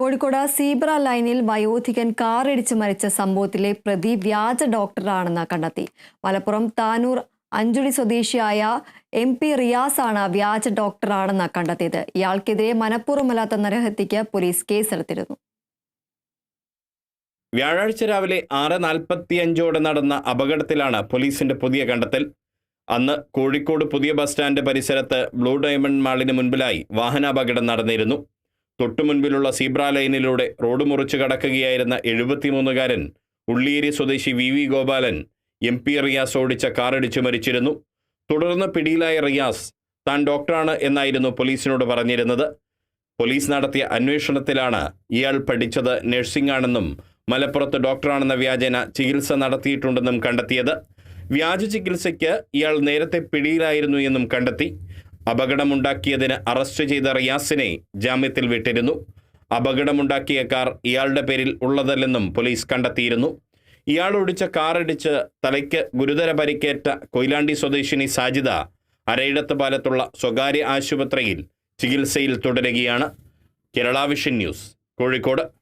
Kozhikode zebra ലൈനിൽ വയോധികൻ കാറിടിച്ച് മരിച്ച സംഭവത്തിലെ പ്രതി വ്യാജ ഡോക്ടറാണെന്ന് കണ്ടെത്തി. മലപ്പുറം താനൂർ അഞ്ചുടി സ്വദേശിയായ എം പി റിയാസ് ആണ് വ്യാജ ഡോക്ടറാണെന്ന് കണ്ടെത്തിയത്. ഇയാൾക്കെതിരെ മനഃപൂർവമല്ലാത്ത നരഹത്യക്ക് പോലീസ് കേസെടുത്തിരുന്നു. വ്യാഴാഴ്ച രാവിലെ ആറ് നാൽപ്പത്തിയഞ്ചോടെ നടന്ന അപകടത്തിലാണ് പോലീസിന്റെ പുതിയ കണ്ടെത്തൽ. അന്ന് കോഴിക്കോട് പുതിയ ബസ് സ്റ്റാൻഡ് പരിസരത്ത് ബ്ലൂ ഡയമണ്ട് മാളിന് മുൻപിലായി വാഹനാപകടം നടന്നിരുന്നു. തൊട്ടുമുൻപിലുള്ള സീബ്ര ലൈനിലൂടെ റോഡ് മുറിച്ചു കടക്കുകയായിരുന്ന എഴുപത്തിമൂന്നുകാരൻ ഉള്ളിയേരി സ്വദേശി V V Gopalan M P Riyas ഓടിച്ച കാറിടിച്ചു മരിച്ചിരുന്നു. തുടർന്ന് പിടിയിലായ റിയാസ് താൻ ഡോക്ടറാണ് എന്നായിരുന്നു പോലീസിനോട് പറഞ്ഞിരുന്നത്. പോലീസ് നടത്തിയ അന്വേഷണത്തിലാണ് ഇയാൾ പഠിച്ചത് നഴ്സിംഗ് ആണെന്നും മലപ്പുറത്ത് ഡോക്ടറാണെന്ന വ്യാജേന ചികിത്സ നടത്തിയിട്ടുണ്ടെന്നും കണ്ടെത്തിയത്. വ്യാജ ചികിത്സയ്ക്ക് ഇയാൾ നേരത്തെ പിടിയിലായിരുന്നു എന്നും കണ്ടെത്തി. അപകടമുണ്ടാക്കിയതിന് അറസ്റ്റ് ചെയ്ത റിയാസിനെ ജാമ്യത്തിൽ വിട്ടിരുന്നു. അപകടമുണ്ടാക്കിയ കാർ ഇയാളുടെ പേരിൽ ഉള്ളതല്ലെന്നും പോലീസ് കണ്ടെത്തിയിരുന്നു. ഇയാൾ ഓടിച്ച കാറിടിച്ച് തലയ്ക്ക് ഗുരുതര പരിക്കേറ്റ കൊയിലാണ്ടി സ്വദേശിനി സാജിദ അരയിടത്ത് പാലത്തുള്ള സ്വകാര്യ ആശുപത്രിയിൽ ചികിത്സയിൽ തുടരുകയാണ്. Kerala vision news Kozhikode.